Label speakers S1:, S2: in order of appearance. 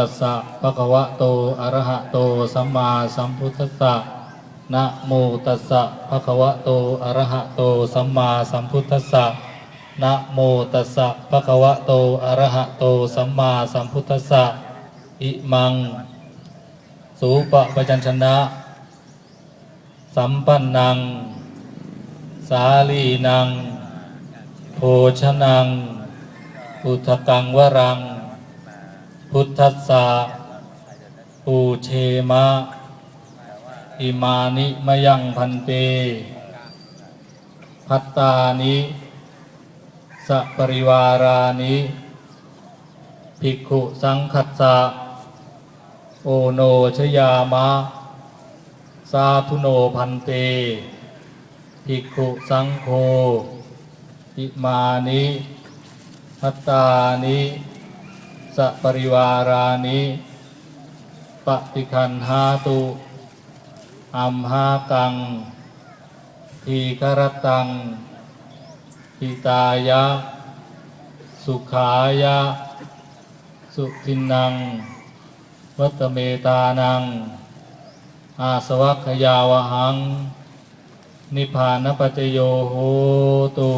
S1: ตัสสะภะคะวะโตอะระหะโตสัมมาสัมพุทธัสสะนะโมตัสสะภะคะวะโตอะระหะโตสัมมาสัมพุทธัสสะนะโมตัสสะภะคะวะโตอะระหะโตสัมมาสัมพุทธัสสะอิมัง สูปะปะจัญชนะ สัมปันนัง สาลีนัง โภชนังพุทกังวรัง พุทธัสสะปูเชมะ อิมานิมะยังพันเต พัตตานิสัปริวารานิภิกขุสังคัสสะโอโนชยามะ สาธุโนพันเต ภิกขุสังโฆอิมานิพัตตานิ สปริวารานิปฏิคันหาตุอัมหากัง ทีครตังหิตายะ สุขายะ สุทินัง วัตเมตานัง อาสวัคยาวหัง นิพพานปัจจโยโหตุ